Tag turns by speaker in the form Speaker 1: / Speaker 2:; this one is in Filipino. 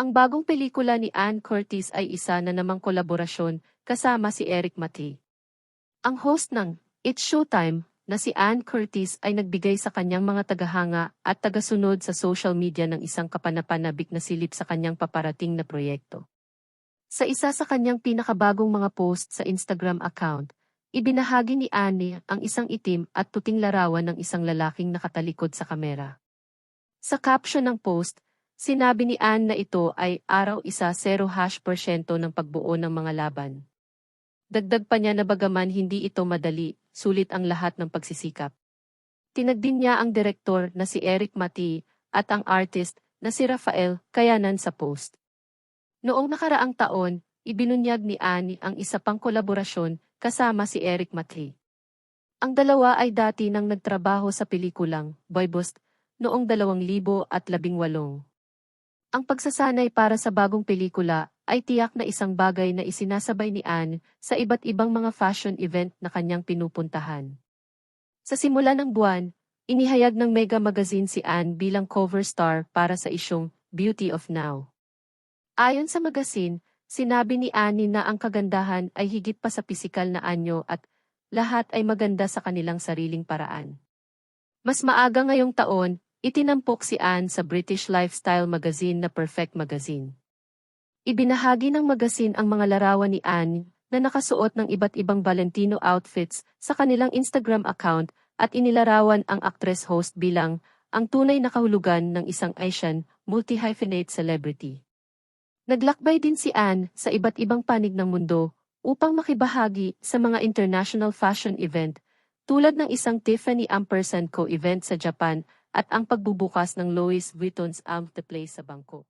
Speaker 1: Ang bagong pelikula ni Ann Curtis ay isa na namang kolaborasyon kasama si Eric Mati. Ang host ng It's Showtime na si Ann Curtis ay nagbigay sa kanyang mga tagahanga at tagasunod sa social media ng isang kapanapanabik na silip sa kanyang paparating na proyekto. Sa isa sa kanyang pinakabagong mga post sa Instagram account, ibinahagi ni Annie ang isang itim at puting larawan ng isang lalaking nakatalikod sa kamera. Sa caption ng post, sinabi ni Anne na ito ay araw isa 0 hash porsyento ng pagbuo ng mga laban. Dagdag pa niya na bagaman hindi ito madali, sulit ang lahat ng pagsisikap. Tinagdin niya ang direktor na si Eric Mati at ang artist na si Rafael Kayanan sa post. Noong nakaraang taon, ibinunyag ni Annie ang isa pang kolaborasyon kasama si Eric Mati. Ang dalawa ay dati nang nagtrabaho sa pelikulang Boy Bust noong 2018. Ang pagsasanay para sa bagong pelikula ay tiyak na isang bagay na isinasabay ni Anne sa iba't ibang mga fashion event na kanyang pinupuntahan. Sa simula ng buwan, inihayag ng Mega Magazine si Anne bilang cover star para sa isyong Beauty of Now. Ayon sa magazine, sinabi ni Annie na ang kagandahan ay higit pa sa pisikal na anyo at lahat ay maganda sa kanilang sariling paraan. Mas maaga ngayong taon, itinampok si Anne sa British lifestyle magazine na Perfect Magazine. Ibinahagi ng magazine ang mga larawan ni Anne na nakasuot ng iba't ibang Valentino outfits sa kanilang Instagram account at inilarawan ang actress host bilang ang tunay na kahulugan ng isang Asian multi-hyphenate celebrity. Naglakbay din si Anne sa iba't ibang panig ng mundo upang makibahagi sa mga international fashion event tulad ng isang Tiffany Ampersand Co-event sa Japan at ang pagbubukas ng Louis Vuitton's Am the Place sa Bangkok.